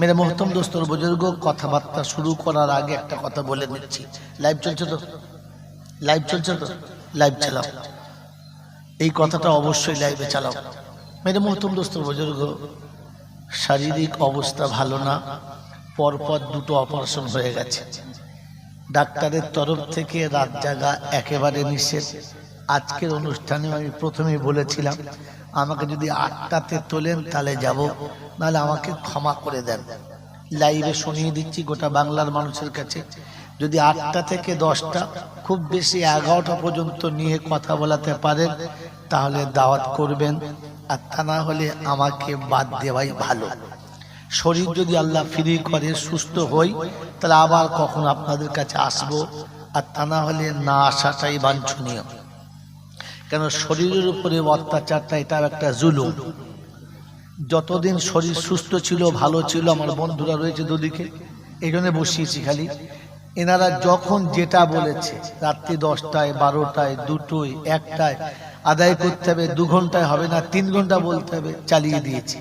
মেরে মোহতম দোস্তর বুজুর্গ, কথাবার্তা শুরু করার আগে একটা কথা বলে নিচ্ছি লাইভ চলছে তো? লাইভ চলছে তো? লাইভ চালাও। এই কথাটা অবশ্যই লাইভে চালাও। মেরে মোহতম দোস্তর বুজুর্গ, শারীরিক অবস্থা ভালো না, পরপর দুটো অপারেশন হয়ে গেছে। ডাক্তারের তরফ থেকে রাত জাগা একেবারে নিষেধ। আজকের অনুষ্ঠানে আমি প্রথমেই বলেছিলাম আমাকে যদি আটটাতে তোলেন, তাহলে যাব। নাহলে আমাকে ক্ষমা করে দেন। লাইভে শুনিয়ে দিচ্ছি গোটা বাংলার মানুষের কাছে। যদি আটটা থেকে দশটা, খুব বেশি এগারোটা পর্যন্ত নিয়ে কথা বলাতে পারেন, তাহলে দাওয়াত করবেন। আর তা না হলে আমাকে বাদ দেওয়াই ভালো। শরীর যদি আল্লাহ ফ্রি করে, সুস্থ হই, তাহলে আবার কখন আপনাদের কাছে আসব? আর তা না হলে না আসাটাই বাঞ্ছনীয়। কেন শরীরের উপরে অত্যাচারটা এটা একটা জুলুম। যতদিন শরীর সুস্থ ছিল, ভালো ছিল, আমার বন্ধুরা রয়েছে দুদিকে, এই জন্য বসিয়েছি খালি। এনারা যখন যেটা বলেছে, রাত্রি দশটায়, বারোটায়, দুটোয়, একটায়, আদায় করতে হবে, দু ঘন্টায় হবে না, তিন ঘণ্টা বলতে হবে, চালিয়ে দিয়েছি।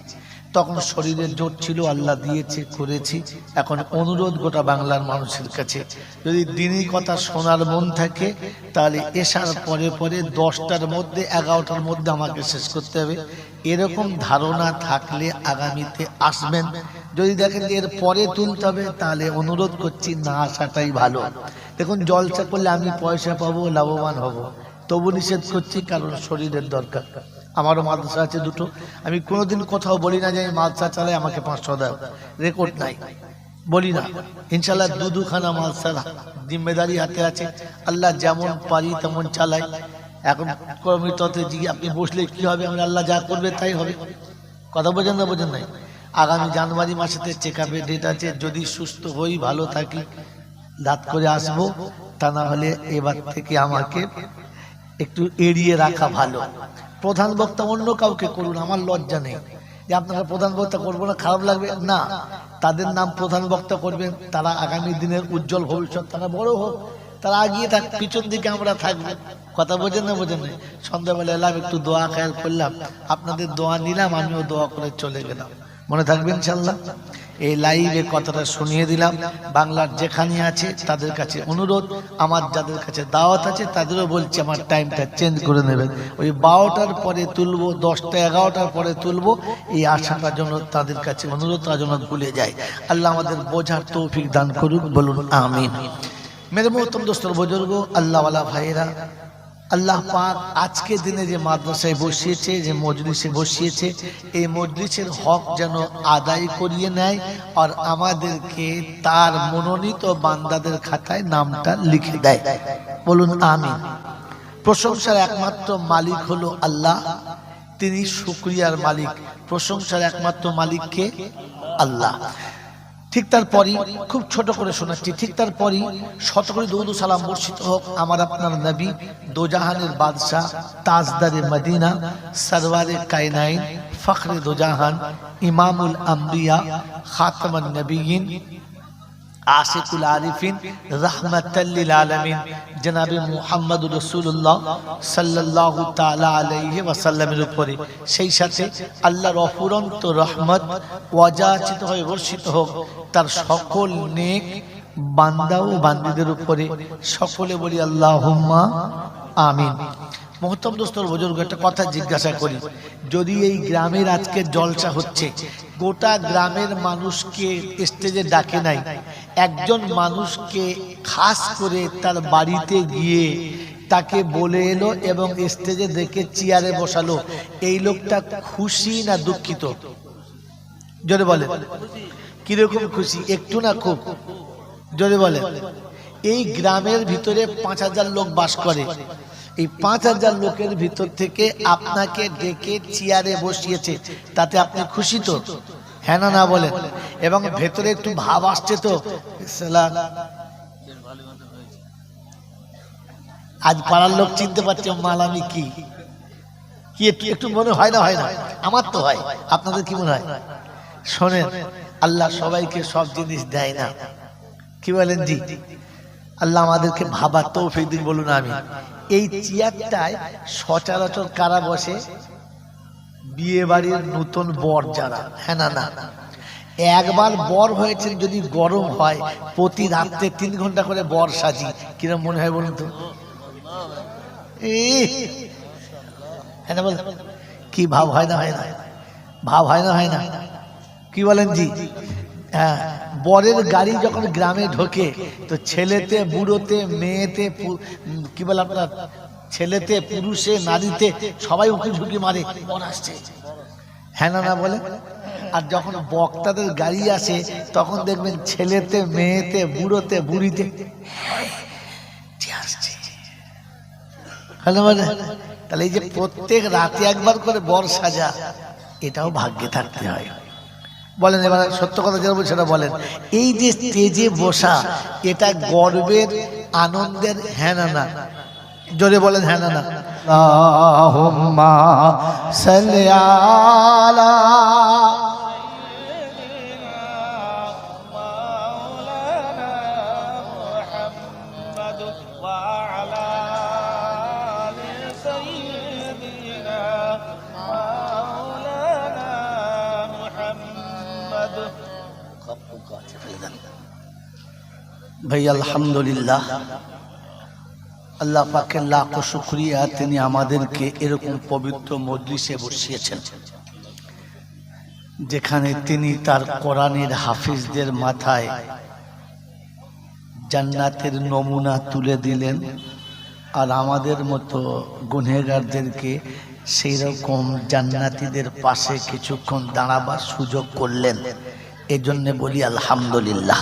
তখন শরীরের জোর ছিল, আল্লাহ দিয়েছে, করেছি। এখন অনুরোধ গোটা বাংলার মানুষের কাছে, যদি দিনই কথা শোনার মন থাকে, তাহলে এসার পরে পরে দশটার মধ্যে, এগারোটার মধ্যে আমাকে শেষ করতে হবে। এরকম ধারণা থাকলে আগামীতে আসবেন। যদি দেখেন এর পরে তুলতে হবে, তাহলে অনুরোধ করছি না আসাটাই ভালো। দেখুন, জলসা করলে আমি পয়সা পাবো, লাভবান হব। তবু নিষেধ করছি, কারণ শরীরের দরকার। আমারও মাদ্রাসা আছে দুটো। আমি কোনোদিন কোথাও বলি না যে আমি মাদ্রাসা চালাই, আমাকে পাঁচশো দাও। রেকর্ড নাই। বলি না। ইনশাল্লাহ দু দুখানা মাদ্রাসার জিম্মেদারি হাতে আছে। আল্লাহ যেমন পারি তেমন চালাই। এখন কর্মীততে জিগে আপনি বসলে কি হবে? আমি আল্লাহ যা করবে তাই হবে। কথা বোঝেন না, বোঝেন নাই? আগামী জানুয়ারি মাসেতে চেক আপের ডেট আছে। যদি সুস্থ হই, ভালো থাকি, দাঁত করে আসব, তা না হলে এবার থেকে আমাকে একটু এড়িয়ে রাখা ভালো। প্রধান বক্তা অন্য কাউকে করুন, আমার লজ্জা নেই। যে আপনারা প্রধান বক্তা করব না, খারাপ লাগবে? না। তাদের নাম প্রধান বক্তা করবেন, তারা আগামী দিনের উজ্জ্বল ভবিষ্যৎ, তারা বড় হোক, তারা আগিয়ে থাক, পিছন দিকে আমরা থাকব। কথা বোঝেন না বোঝেন না? সন্ধ্যাবেলা এলাম, একটু দোয়া খেয়াল করলাম, আপনাদের দোয়া নিলাম, আমিও দোয়া করে চলে গেলাম। মনে থাকবেন ইনশাল্লাহ? এই লাইভে কথাটা শুনিয়ে দিলাম। বাংলার যেখানে আছে তাদের কাছে অনুরোধ, আমার যাদের কাছে দাওয়াত আছে তাদেরও বলছি আমার টাইমটা চেঞ্জ করে নেবেন। ওই বারোটার পরে তুলবো, দশটা এগারোটার পরে তুলবো, এই আশাটার জন্য তাদের কাছে অনুরোধ, তার জন্য ভুলে যায়। আল্লাহ আমাদের বোঝার তৌফিক দান করুক, বলুন আমিন। মেরে মোহতম দোস্তর বুজুর্গ, আল্লাহওয়ালা ভাইয়েরা আল্লাহ পাক আজকে দিনে যে মাদ্রাসায় বসিয়েছে, যে মজলিসে বসিয়েছে, এই মজলিসের হক যেন আদায় করিয়ে নেয় আর আমাদেরকে তার মনোনীত বান্দাদের খাতায় নামটা লিখে দেয়। বলুন আমি প্রশংসার একমাত্র মালিক হলো আল্লাহ। তিনি শুক্রিয়ার মালিক। প্রশংসার একমাত্র মালিককে আল্লাহ। ঠিক তারপরই, খুব ছোট করে শোনাচ্ছি, ঠিক তারপরই শত করে দৌদ সালাম বর্ষিত হোক আমার আপনার নবী, দোজাহানের বাদশাহ, তাজদারে মদিনা, সরওয়ারে কায়নাইন, ফখরে দোজাহান, ইমামুল আম্বিয়া, খাতমান নবীন আশিকুল আরিফিন রহমতাল্লিল আলমিন। জনাবে মুহাম্মদ রসুল্লাহ সাল্লাহ তালা আলাইহি ওয়াসাল্লামের উপরে। সেই সাথে আল্লাহর অফুরন্ত রহমত ওয়াজাচিত হয়ে বর্ষিত হোক, তার সকল নেক বান্দা ও বান্দিদের উপরে সকলে বলি আল্লাহ আমিন। মহত্তম দোস্তর বুজুর্গ একটা কথা জিজ্ঞাসা করি। যদি এই গ্রামের আজকে জলসা হচ্ছে, গোটা গ্রামের মানুষকে স্টেজে ডাকে নাই, একজন মানুষকে খাস করে তার বাড়িতে গিয়ে তাকে বলে এলো এবং স্টেজে দেখে চেয়ারে বসালো, এই লোকটা খুশি না দুঃখিত? জোরে বলে কীরকম খুশি? একটু না খুব? জোরে বলে এই গ্রামের ভিতরে পাঁচ হাজার লোক বাস করে। এই পাঁচ হাজার লোকের ভিতর থেকে আপনাকে ডেকে চেয়ারে বসিয়েছে, তাতে আপনি খুশি তো? হ্যাঁ না না বলেন এবং ভেতরে একটু ভাব আসছে তো? আজ পাড়ার লোক চিনতে পারছে, মাল আমি কি? কি একটু মনে হয় না হয় না? আমার তো হয়। আপনাদের কি মনে হয়? শোনেন, আল্লাহ সবাইকে সব জিনিস দেয় না। কি বলেন জি? আল্লাহ আমাদেরকে ভাবার তৌফিক দিন, বলুন আমি এই চেয়ারটায় সচরাচর কারা বসে? বিয়ে বাড়ির নতুন বর যারা হ্যাঁ না না? একবার বর হয়েছে যদি গরম হয়, প্রতি রাত্রে তিন ঘণ্টা করে বর সাজি, কিরম মনে হয় বলুন তো? হ্যাঁ বল। কি ভাব হয় না হয় না? ভাব হয় না হয় না? কি বলেন জি? হ্যাঁ বরের গাড়ি যখন গ্রামে ঢোকে, তো ছেলেতে, বুড়োতে, মেয়েতে কি বলে আপনার, ছেলেতে, পুরুষে, নারীতে, সবাই উঁকি ঝুঁকি মারে, বর আসছে। হ্যাঁ না বলে? আর যখন বক্তাদের গাড়ি আসে, তখন দেখবেন ছেলেতে, মেয়েতে, বুড়োতে, বুড়িতে যে আসছে। হ্যালো বলে? তাহলে এই যে প্রত্যেক রাতে একবার করে বর সাজা, এটাও ভাগ্যে থাকতে হয়। বলেন, এবার সত্য কথা যেন বলছে সেটা বলেন। এই যে স্টেজে বসা, এটা গর্বের, আনন্দের হ্যাঁ না না জোরে বলেন হ্যাঁ না না ভাই, আলহামদুলিল্লাহ। আল্লাহ পাকের লাখ শুক্রিয়া তিনি আমাদেরকে এরকম পবিত্র মজলিসে বসিয়েছেন, যেখানে তিনি তার কোরআনের হাফিজদের মাথায় জান্নাতের নমুনা তুলে দিলেন আর আমাদের মতো গুনেগারদেরকে সেই রকম জান্নাতীদের পাশে কিছুক্ষণ দাঁড়াবার সুযোগ করলেন। এজন্য বলি আলহামদুলিল্লাহ।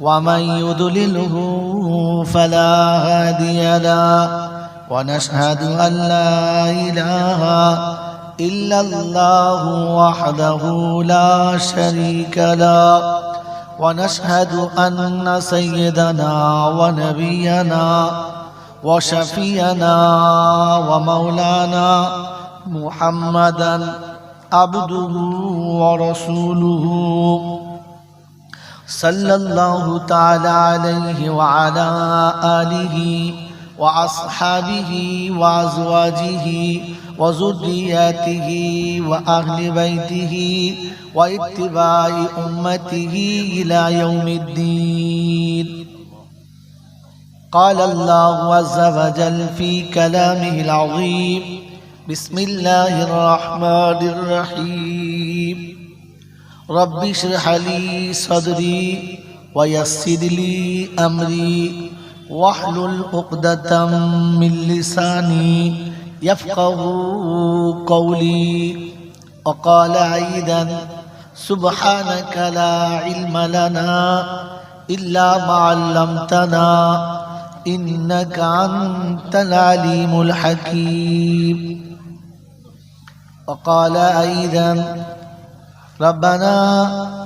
ومن يضلله فلا هادي له ونشهد أن لا إله إلا الله وحده لا شريك له ونشهد أن سيدنا ونبينا وشفينا ومولانا محمدا عبده ورسوله صلى الله تعالى عليه وعلى آله وأصحابه وأزواجه وذرياته وأهل بيته واتباع أمته إلى يوم الدين. قال الله عز وجل في كلامه العظيم بسم الله الرحمن الرحيم. رب اشرح لي صدري ويسر لي أمري واحلل عقدة من لساني يفقه قولي وقال أيضا سبحانك لا علم لنا إلا ما علمتنا إنك أنت العليم الحكيم وقال أيضا ربنا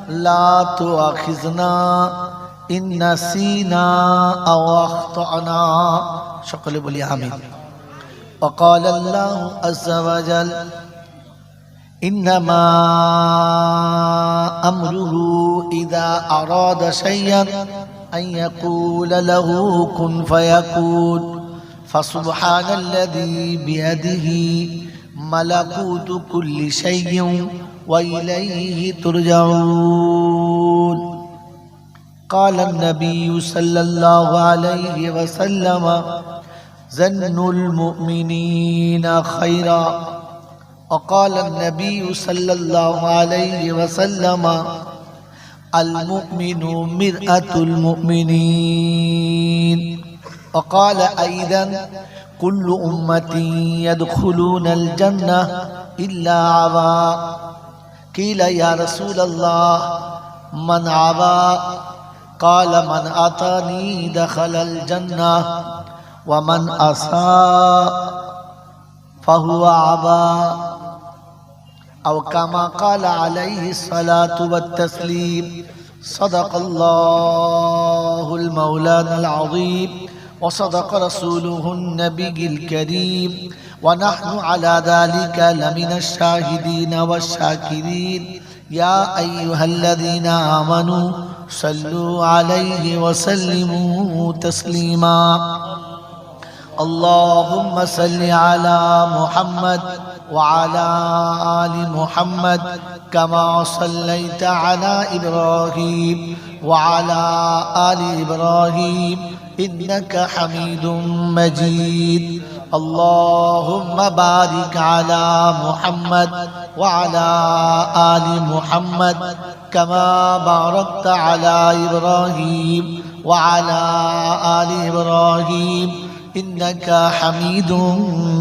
لا تؤاخذنا إن نسينا أو أخطأنا. সকলে বলি امين وقال الله عز وجل إنما أمره إذا أراد شيئا أن يقول له كن فيكون. فسبحان الذي بيده ملكوت كل شيء وإليه ترجعون. قال النبي صلى الله عليه وسلم زن المؤمنين خيرا وقال النبي صلى الله عليه وسلم المؤمن مرآة المؤمنين وقال أيضا كل أمة يدخلون الجنة إلا عبا. قيل يا رسول الله من عبا؟ قال من أطاني دخل الجنة ومن أساء فهو عبا. أو كما قال عليه الصلاة والتسليم صدق الله المولانا العظيم. وصدق رسوله النبي الكريم. ونحن على ذلك لمن الشاهدين والشاكرين. يا أيها الذين آمنوا صلوا عليه وسلموا تسليما. اللهم صل على محمد وعلى آل محمد كما صليت على إبراهيم وعلى آل إبراهيم إنك حميد مجيد. اللهم بارك على محمد وعلى آل محمد كما باركت على إبراهيم وعلى آل إبراهيم. إنك حميد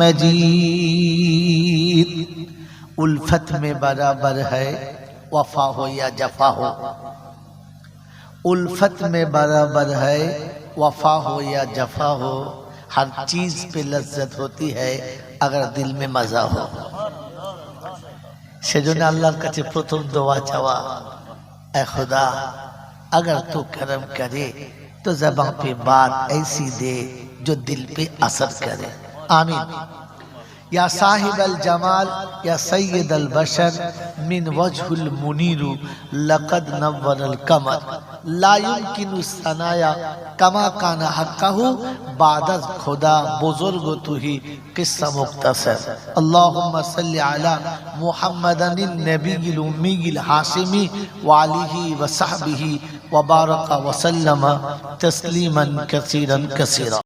مجيد. الفت میں برابر ہے وفا ہو یا جفا ہو الفت میں برابر ہے وفا ہو یا جفا ہو، ہر چیز پہ لذت ہوتی ہے اگر دل میں مزہ ہو۔ شجنا کا چپو تم دعا چوا۔ اے خدا، اگر تو کرم کرے تو زبان پہ بات ایسی دے جو دل پہ اثر کرے۔ آمین۔ يا صاحب الجمال يا سيد البشر من وجه المنير لقد نور القمر. لا يمكن الثنایا كما كان حقه بعد از خدا بزرگ تو ہی قصہ مختصر. اللهم صل على محمد النبي الأمي الحاسمی وعليه وصحبه وبارك وسلم تسليما كثيرا كثيرا.